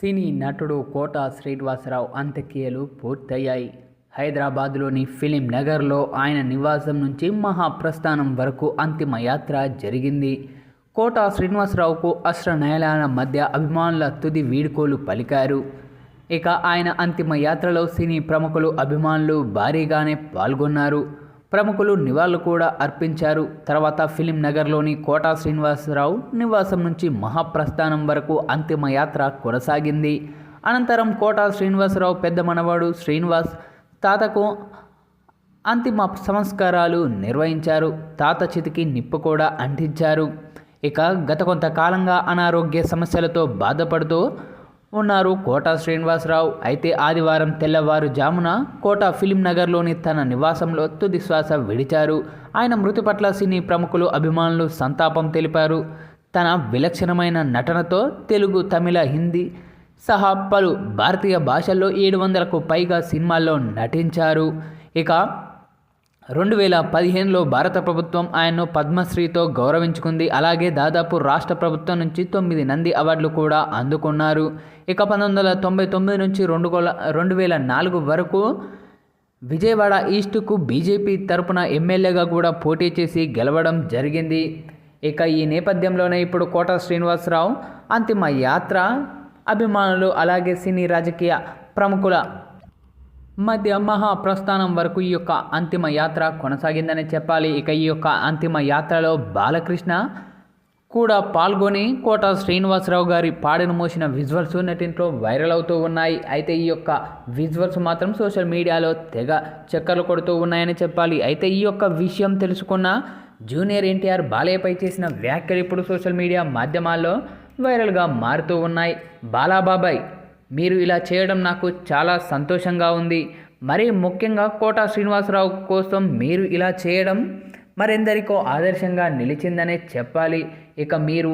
సినీ నటుడు కోట శ్రీనివాసరావు అంత్యక్రియలు పూర్తయ్యాయి. హైదరాబాద్లోని ఫిలిం నగర్లో ఆయన నివాసం నుంచి మహాప్రస్థానం వరకు అంతిమ యాత్ర జరిగింది. కోట శ్రీనివాసరావుకు అశ్రనయనాల మధ్య అభిమానుల తుది వీడ్కోలు పలికారు. ఇక ఆయన అంతిమ యాత్రలో సినీ ప్రముఖులు అభిమానులు భారీగానే పాల్గొన్నారు. ప్రముఖులు నివాళులు కూడా అర్పించారు. తర్వాత ఫిలిం నగర్లోని కోటా శ్రీనివాసరావు నివాసం నుంచి మహాప్రస్థానం వరకు అంతిమ యాత్ర కొనసాగింది. అనంతరం కోటా శ్రీనివాసరావు పెద్ద మనవాడు శ్రీనివాస్ తాతకు అంతిమ సంస్కారాలు నిర్వహించారు. తాత చితికి నిప్పు కూడా అంటించారు. ఇక గత కొంతకాలంగా అనారోగ్య సమస్యలతో బాధపడుతూ ఉన్నారు. కోట శ్రీనివాసరావు అయితే ఆదివారం తెల్లవారుజామున కోట ఫిలిం నగర్లోని తన నివాసంలో తుది శ్వాస విడిచారు. ఆయన మృతి పట్ల సినీ ప్రముఖులు అభిమానులు సంతాపం తెలిపారు. తన విలక్షణమైన నటనతో తెలుగు తమిళ హిందీ సహా పలు భారతీయ భాషల్లో ఏడు వందలకు పైగా సినిమాల్లో నటించారు. ఇక రెండు వేల పదిహేనులో భారత ప్రభుత్వం ఆయన్ను పద్మశ్రీతో గౌరవించుకుంది. అలాగే దాదాపు రాష్ట్ర ప్రభుత్వం నుంచి తొమ్మిది నంది అవార్డులు కూడా అందుకున్నారు. ఇక పంతొమ్మిది వందల తొంభై తొమ్మిది నుంచి రెండు రెండు వేల నాలుగు వరకు విజయవాడ ఈస్టుకు బీజేపీ తరపున ఎమ్మెల్యేగా కూడా పోటీ చేసి గెలవడం జరిగింది. ఇక ఈ నేపథ్యంలోనే ఇప్పుడు కోట శ్రీనివాసరావు అంతిమ యాత్ర అభిమానులు అలాగే సినీ రాజకీయ ప్రముఖుల మధ్య మహాప్రస్థానం వరకు ఈ యొక్క అంతిమ యాత్ర కొనసాగిందని చెప్పాలి. ఇక ఈ యొక్క అంతిమ యాత్రలో బాలకృష్ణ కూడా పాల్గొని కోట శ్రీనివాసరావు గారి పాడను మోసిన విజువల్స్ నెట్టింట్లో వైరల్ అవుతూ ఉన్నాయి. అయితే ఈ యొక్క విజువల్స్ మాత్రం సోషల్ మీడియాలో తెగ చక్కర్లు కొడుతూ ఉన్నాయని చెప్పాలి. అయితే ఈ యొక్క విషయం తెలుసుకున్న జూనియర్ ఎన్టీఆర్ బాలయ్యపై చేసిన వ్యాఖ్యలు ఇప్పుడు సోషల్ మీడియా మాధ్యమాల్లో వైరల్గా మారుతూ ఉన్నాయి. బాలాబాబాయ్ మీరు ఇలా చేయడం నాకు చాలా సంతోషంగా ఉంది. మరీ ముఖ్యంగా కోట శ్రీనివాసరావు కోసం మీరు ఇలా చేయడం మరెందరికో ఆదర్శంగా నిలిచిందనే చెప్పాలి. ఇక మీరు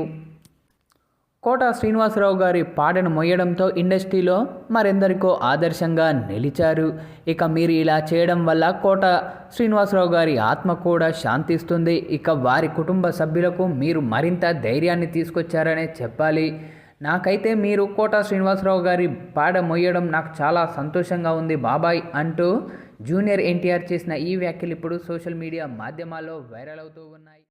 కోట శ్రీనివాసరావు గారి పాటను మొయ్యడంతో ఇండస్ట్రీలో మరెందరికో ఆదర్శంగా నిలిచారు. ఇక మీరు ఇలా చేయడం వల్ల కోట శ్రీనివాసరావు గారి ఆత్మ కూడా శాంతిస్తుంది. ఇక వారి కుటుంబ సభ్యులకు మీరు మరింత ధైర్యాన్ని తీసుకొచ్చారనే చెప్పాలి. నాకైతే మీరు కోట శ్రీనివాసరావు గారి పాడ మొయ్యడం నాకు చాలా సంతోషంగా ఉంది బాబాయ్ అంటూ జూనియర్ ఎన్టీఆర్ చేసిన ఈ వ్యాఖ్యలు ఇప్పుడు సోషల్ మీడియా మాధ్యమాల్లో వైరల్ అవుతూ ఉన్నాయి.